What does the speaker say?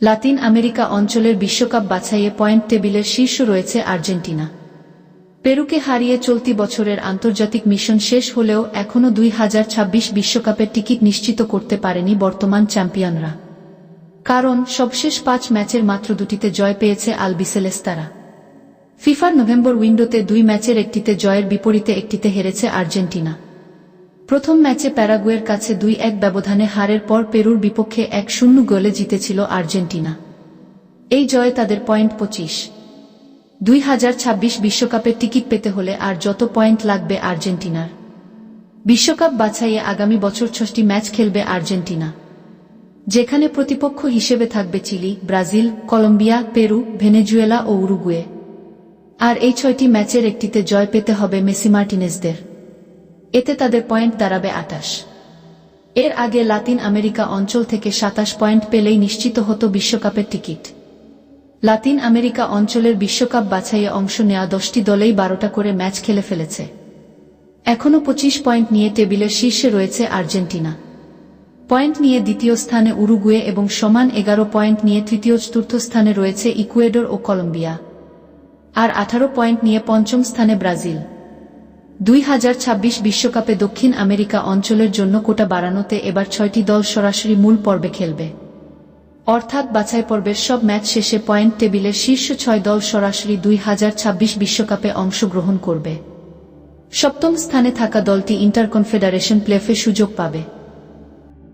Latin America অঞ্চলের বিশ্বকাপ বাছাইয়ে point টেবিলের শীর্ষ রয়েছে আর্জেন্টিনা। পেরুকে হারিয়ে চলতি বছরের আন্তর্জাতিক মিশন শেষ হলেও এখনও দুই বিশ্বকাপের টিকিট নিশ্চিত করতে পারেনি বর্তমান চ্যাম্পিয়নরা। কারণ সবশেষ পাঁচ ম্যাচের মাত্র দুটিতে জয় পেয়েছে আলবিসেলেস্তারা। ফিফার নভেম্বর উইন্ডোতে দুই ম্যাচের একটিতে জয়ের বিপরীতে একটিতে হেরেছে আর্জেন্টিনা। প্রথম ম্যাচে প্যারাগুয়ের কাছে দুই এক ব্যবধানে হারের পর পেরুর বিপক্ষে এক শূন্য গোলে জিতেছিল আর্জেন্টিনা। এই জয়ে তাদের পয়েন্ট পঁচিশ। দুই হাজার ছাব্বিশ বিশ্বকাপের টিকিট পেতে হলে আর যত পয়েন্ট লাগবে আর্জেন্টিনার। বিশ্বকাপ বাছাইয়ে আগামী বছর ছটি ম্যাচ খেলবে আর্জেন্টিনা। যেখানে প্রতিপক্ষ হিসেবে থাকবে Chile, Brazil, Colombia, Peru, Venezuela ও উরুগুয়ে। আর এই ছয়টি ম্যাচের একটিতে জয় পেতে হবে মেসি মার্টিনেজদের। এতে তাদের পয়েন্ট দাঁড়াবে আটাশ। এর আগে লাতিন আমেরিকা অঞ্চল থেকে সাতাশ পয়েন্ট পেলেই নিশ্চিত হতো বিশ্বকাপের টিকিট। লাতিন আমেরিকা অঞ্চলের বিশ্বকাপ বাছাইয়ে অংশ নেওয়া দশটি দলেই বারোটা করে ম্যাচ খেলে ফেলেছে। এখনও পঁচিশ পয়েন্ট নিয়ে টেবিলের শীর্ষে রয়েছে আর্জেন্টিনা। পয়েন্ট নিয়ে দ্বিতীয় স্থানে উরুগুয়ে এবং সমান এগারো পয়েন্ট নিয়ে তৃতীয় চতুর্থ স্থানে রয়েছে ইকুয়েডর ও কলম্বিয়া। আর আঠারো পয়েন্ট নিয়ে পঞ্চম স্থানে ব্রাজিল। দুই বিশ্বকাপে দক্ষিণ আমেরিকা অঞ্চলের জন্য কোটা বাড়ানোতে এবার ছয়টি দল সরাসরি মূল পর্বে খেলবে। অর্থাৎ বাছাই পর্বের সব ম্যাচ শেষে পয়েন্ট টেবিলের শীর্ষ ছয় দল সরাসরি দুই বিশ্বকাপে অংশগ্রহণ করবে। সপ্তম স্থানে থাকা দলটি ইন্টার কনফেডারেশন প্লেফে সুযোগ পাবে।